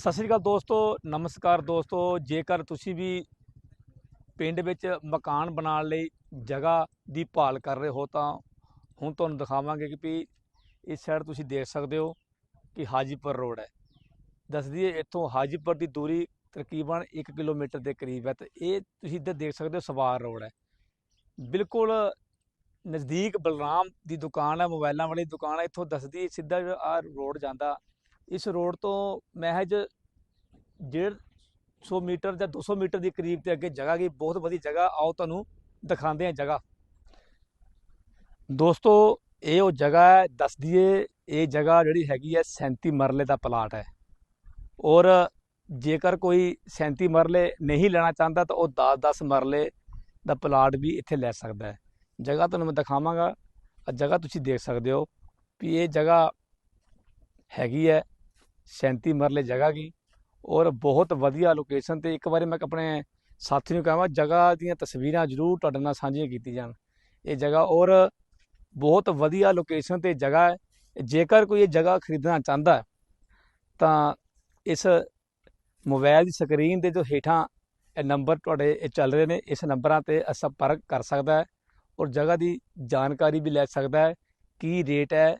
ਸਤਿ ਸ਼੍ਰੀ ਅਕਾਲ ਦੋਸਤੋ, ਨਮਸਕਾਰ ਦੋਸਤੋ। ਜੇਕਰ ਤੁਸੀਂ ਵੀ ਪਿੰਡ ਵਿੱਚ ਮਕਾਨ ਬਣਾਉਣ ਲਈ ਜਗ੍ਹਾ ਦੀ ਭਾਲ ਕਰ ਰਹੇ ਹੋ ਤਾਂ ਹੁਣ ਤੁਹਾਨੂੰ ਦਿਖਾਵਾਂਗੇ ਕਿ ਵੀ ਇਸ ਸਾਈਡ ਤੁਸੀਂ ਦੇਖ ਸਕਦੇ ਹੋ ਕਿ ਹਾਜੀਪੁਰ ਰੋਡ ਹੈ। ਦੱਸ ਦਈਏ, ਇੱਥੋਂ ਹਾਜੀਪੁਰ ਦੀ ਦੂਰੀ ਤਕਰੀਬਨ 1 ਕਿਲੋਮੀਟਰ ਦੇ ਕਰੀਬ ਹੈ ਤੇ ਇਹ ਤੁਸੀਂ ਇੱਧਰ ਦੇਖ ਸਕਦੇ ਹੋ ਸਵਾਰ ਰੋਡ ਹੈ। ਬਿਲਕੁਲ ਨਜ਼ਦੀਕ ਬਲਰਾਮ ਦੀ ਦੁਕਾਨ ਹੈ ਮੋਬਾਈਲਾਂ ਵਾਲੀ ਦੁਕਾਨ ਹੈ। ਇੱਥੋਂ ਦੱਸਦੀ ਸਿੱਧਾ ਆ ਰੋਡ ਜਾਂਦਾ ਇਸ ਰੋਡ ਤੋਂ ਮਹਿਜ 150 ਮੀਟਰ ਜਾਂ 200 ਮੀਟਰ ਦੇ ਕਰੀਬ ਤੇ ਅੱਗੇ ਜਗ੍ਹਾ ਗਈ। ਬਹੁਤ ਵਧੀਆ ਜਗ੍ਹਾ। ਆਓ ਤੁਹਾਨੂੰ ਦਿਖਾਉਂਦੇ ਹਾਂ ਜਗ੍ਹਾ। ਦੋਸਤੋ, ਇਹ ਉਹ ਜਗ੍ਹਾ ਹੈ, ਦੱਸ ਦਈਏ, ਇਹ ਜਗ੍ਹਾ ਜਿਹੜੀ ਹੈਗੀ ਹੈ 37 ਮਰਲੇ ਦਾ ਪਲਾਟ ਹੈ। ਔਰ ਜੇਕਰ ਕੋਈ 37 ਮਰਲੇ ਨਹੀਂ ਲੈਣਾ ਚਾਹੁੰਦਾ ਤਾਂ ਉਹ 10-10 ਮਰਲੇ ਦਾ ਪਲਾਟ ਵੀ ਇੱਥੇ ਲੈ ਸਕਦਾ ਹੈ। ਜਗ੍ਹਾ ਤੁਹਾਨੂੰ ਮੈਂ ਦਿਖਾਵਾਂਗਾ। ਆ ਜਗ੍ਹਾ ਤੁਸੀਂ ਦੇਖ ਸਕਦੇ ਹੋ ਵੀ ਇਹ ਜਗ੍ਹਾ ਹੈਗੀ ਹੈ 37 ਮਰਲੇ ਜਗ੍ਹਾ ਗਈ ਔਰ ਬਹੁਤ ਵਧੀਆ ਲੋਕੇਸ਼ਨ ਤੇ ਇੱਕ ਵਾਰੀ ਮੈਂ ਆਪਣੇ ਸਾਥੀ ਨੂੰ ਕਹਾਂ ਜਗ੍ਹਾ ਦੀਆਂ ਤਸਵੀਰਾਂ ਜ਼ਰੂਰ ਤੁਹਾਡੇ ਨਾਲ ਸਾਂਝੀਆਂ ਕੀਤੀ ਜਾਣ। ਇਹ ਜਗ੍ਹਾ ਔਰ ਬਹੁਤ ਵਧੀਆ ਲੋਕੇਸ਼ਨ ਤੇ ਜਗ੍ਹਾ ਹੈ। ਜੇਕਰ ਕੋਈ ਇਹ ਜਗ੍ਹਾ ਖਰੀਦਣਾ ਚਾਹੁੰਦਾ ਹੈ, ਤਾਂ ਇਸ ਮੋਬਾਈਲ ਦੀ ਸਕਰੀਨ ਦੇ ਜੋ ਹੇਠਾਂ ਇਹ ਨੰਬਰ ਤੁਹਾਡੇ ਇਹ ਚੱਲ ਰਹੇ ਨੇ, ਇਸ ਨੰਬਰਾਂ ਤੇ ਸੰਪਰਕ ਕਰ ਸਕਦਾ ਹੈ ਔਰ ਜਗ੍ਹਾ ਦੀ ਜਾਣਕਾਰੀ ਵੀ ਲੈ ਸਕਦਾ ਹੈ, ਕੀ ਰੇਟ ਹੈ,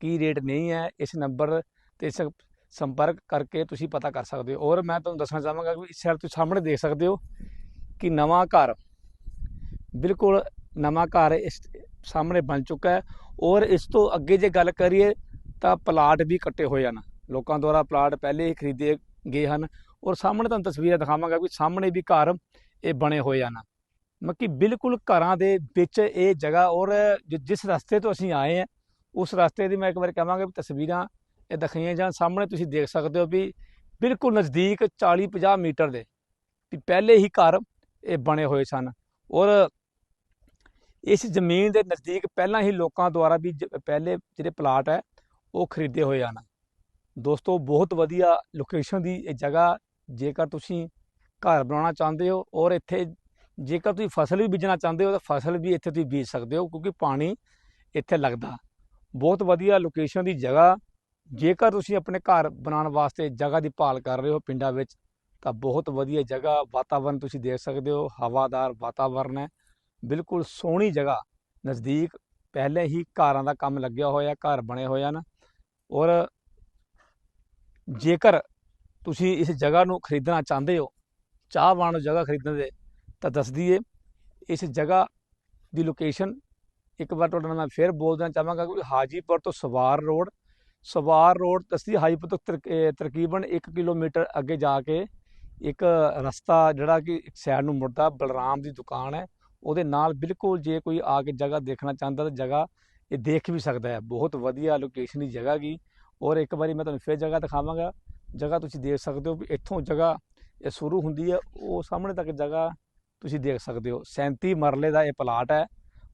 ਕੀ ਰੇਟ ਨਹੀਂ ਹੈ, ਇਸ ਨੰਬਰ ਤੇ ਸ- ਸੰਪਰਕ ਕਰਕੇ ਤੁਸੀਂ ਪਤਾ ਕਰ ਸਕਦੇ ਹੋ। ਔਰ ਮੈਂ ਤੁਹਾਨੂੰ ਦੱਸਣਾ ਚਾਹਾਂਗਾ ਕਿ ਇਸ ਸਾਈਡ ਤੁਸੀਂ ਸਾਹਮਣੇ ਦੇਖ ਸਕਦੇ ਹੋ ਕਿ ਨਵਾਂ ਘਰ ਬਿਲਕੁਲ ਨਵਾਂ ਘਰ ਇਸ ਸਾਹਮਣੇ ਬਣ ਚੁੱਕਾ ਹੈ। ਔਰ ਇਸ ਤੋਂ ਅੱਗੇ ਜੇ ਗੱਲ ਕਰੀਏ ਤਾਂ ਪਲਾਟ ਵੀ ਕੱਟੇ ਹੋਏ ਹਨ। ਲੋਕਾਂ ਦੁਆਰਾ ਪਲਾਟ ਪਹਿਲੇ ਹੀ ਖਰੀਦੇ ਗਏ ਹਨ। ਔਰ ਸਾਹਮਣੇ ਤੁਹਾਨੂੰ ਤਸਵੀਰਾਂ ਦਿਖਾਵਾਂਗਾ ਕਿ ਸਾਹਮਣੇ ਵੀ ਘਰ ਇਹ ਬਣੇ ਹੋਏ ਹਨ। ਮੱਕੀ ਬਿਲਕੁਲ ਘਰਾਂ ਦੇ ਵਿੱਚ ਇਹ ਜਗ੍ਹਾ ਔਰ ਜਿ- ਜਿਸ ਰਸਤੇ ਤੋਂ ਅਸੀਂ ਆਏ ਹਾਂ, ਉਸ ਰਸਤੇ ਦੀ ਮੈਂ ਇੱਕ ਵਾਰ ਕਹਾਂਗਾ ਵੀ ਤਸਵੀਰਾਂ ਇਹ ਦਿਖਾਈਆਂ ਜਾਣ ਸਾਹਮਣੇ ਤੁਸੀਂ ਦੇਖ ਸਕਦੇ ਹੋ ਵੀ ਬਿਲਕੁਲ ਨਜ਼ਦੀਕ 40-50 ਮੀਟਰ ਦੇ ਵੀ ਪਹਿਲੇ ਹੀ ਘਰ ਇਹ ਬਣੇ ਹੋਏ ਸਨ। ਔਰ ਇਸ ਜ਼ਮੀਨ ਦੇ ਨਜ਼ਦੀਕ ਪਹਿਲਾਂ ਹੀ ਲੋਕਾਂ ਦੁਆਰਾ ਵੀ ਜ- ਪਹਿਲੇ ਜਿਹੜੇ ਪਲਾਟ ਹੈ, ਉਹ ਖਰੀਦੇ ਹੋਏ ਹਨ। ਦੋਸਤੋ, ਬਹੁਤ ਵਧੀਆ ਲੋਕੇਸ਼ਨ ਦੀ ਇਹ ਜਗ੍ਹਾ, ਜੇਕਰ ਤੁਸੀਂ ਘਰ ਬਣਾਉਣਾ ਚਾਹੁੰਦੇ ਹੋ ਔਰ ਇੱਥੇ ਜੇਕਰ ਤੁਸੀਂ ਫਸਲ ਵੀ ਬੀਜਣਾ ਚਾਹੁੰਦੇ ਹੋ ਤਾਂ ਫਸਲ ਵੀ ਇੱਥੇ ਤੁਸੀਂ ਬੀਜ ਸਕਦੇ ਹੋ ਕਿਉਂਕਿ ਪਾਣੀ ਇੱਥੇ ਲੱਗਦਾ। ਬਹੁਤ ਵਧੀਆ ਲੋਕੇਸ਼ਨ ਦੀ ਜਗ੍ਹਾ ਜੇਕਰ ਤੁਸੀਂ ਆਪਣੇ ਘਰ ਬਣਾਉਣ ਵਾਸਤੇ ਜਗ੍ਹਾ ਦੀ ਭਾਲ ਕਰ ਰਹੇ ਹੋ ਪਿੰਡਾਂ ਵਿੱਚ, ਤਾਂ ਬਹੁਤ ਵਧੀਆ ਜਗ੍ਹਾ ਵਾਤਾਵਰਨ ਤੁਸੀਂ ਦੇਖ ਸਕਦੇ ਹੋ, ਹਵਾਦਾਰ ਵਾਤਾਵਰਨ ਹੈ, ਬਿਲਕੁਲ ਸੋਹਣੀ ਜਗ੍ਹਾ। ਨਜ਼ਦੀਕ ਪਹਿਲੇ ਹੀ ਘਰਾਂ ਦਾ ਕੰਮ ਲੱਗਿਆ ਹੋਇਆ, ਘਰ ਬਣੇ ਹੋਏ ਹਨ। ਔਰ ਜੇਕਰ ਤੁਸੀਂ ਇਸ ਜਗ੍ਹਾ ਨੂੰ ਖਰੀਦਣਾ ਚਾਹੁੰਦੇ ਹੋ ਚਾਹਵਾਨ ਜਗ੍ਹਾ ਖਰੀਦਣ ਦੇ, ਤਾਂ ਦੱਸ ਦਈਏ, ਇਸ ਜਗ੍ਹਾ ਦੀ ਲੋਕੇਸ਼ਨ ਇੱਕ ਵਾਰ ਤੁਹਾਡੇ ਨਾਲ ਮੈਂ ਫੇਰ ਬੋਲ ਦੇਣਾ ਚਾਹਾਂਗਾ ਕਿ ਹਾਜੀਪੁਰ ਤੋਂ ਸਵਾਰ ਰੋਡ ਸਵਾਰ ਰੋਡ ਤਸਦੀ ਹਾਈਪ ਤੋਂ ਤਕ- ਤਕਰੀਬਨ 1 ਕਿਲੋਮੀਟਰ ਅੱਗੇ ਜਾ ਕੇ ਇੱਕ ਰਸਤਾ ਜਿਹੜਾ ਕਿ ਇੱਕ ਸਾਈਡ ਨੂੰ ਮੁੜਦਾ, ਬਲਰਾਮ ਦੀ ਦੁਕਾਨ ਹੈ। ਉਹਦੇ ਨਾਲ ਬਿਲਕੁਲ ਜੇ ਕੋਈ ਆ ਕੇ ਜਗ੍ਹਾ ਦੇਖਣਾ ਚਾਹੁੰਦਾ ਤਾਂ ਜਗ੍ਹਾ ਇਹ ਦੇਖ ਵੀ ਸਕਦਾ ਹੈ। ਬਹੁਤ ਵਧੀਆ ਲੋਕੇਸ਼ਨ ਦੀ ਜਗ੍ਹਾ ਗੀ। ਔਰ ਇੱਕ ਵਾਰੀ ਮੈਂ ਤੁਹਾਨੂੰ ਫਿਰ ਜਗ੍ਹਾ ਦਿਖਾਵਾਂਗਾ। ਜਗ੍ਹਾ ਤੁਸੀਂ ਦੇਖ ਸਕਦੇ ਹੋ ਵੀ ਇੱਥੋਂ ਜਗ੍ਹਾ ਇਹ ਸ਼ੁਰੂ ਹੁੰਦੀ ਹੈ। ਉਹ ਸਾਹਮਣੇ ਤੱਕ ਜਗ੍ਹਾ ਤੁਸੀਂ ਦੇਖ ਸਕਦੇ ਹੋ। 37 ਮਰਲੇ ਦਾ ਇਹ ਪਲਾਟ ਹੈ।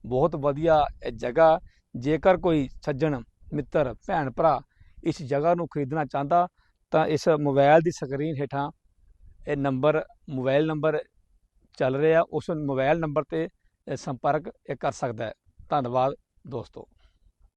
ਬਹੁਤ ਵਧੀਆ ਇਹ ਜਗ੍ਹਾ। ਜੇਕਰ ਕੋਈ ਸੱਜਣ ਮਿੱਤਰ, ਭੈਣ, ਭਰਾ ਇਸ ਜਗ੍ਹਾ ਨੂੰ ਖਰੀਦਣਾ ਚਾਹੁੰਦਾ ਤਾਂ ਇਸ ਮੋਬਾਈਲ ਦੀ ਸਕਰੀਨ ਹੇਠਾਂ ਇਹ ਨੰਬਰ ਮੋਬਾਈਲ ਨੰਬਰ ਚੱਲ ਰਿਹਾ। ਉਸ ਮੋਬਾਈਲ ਨੰਬਰ ਤੇ ਸੰਪਰਕ ਇਹ ਕਰ ਸਕਦਾ ਹੈ। ਧੰਨਵਾਦ ਦੋਸਤੋ।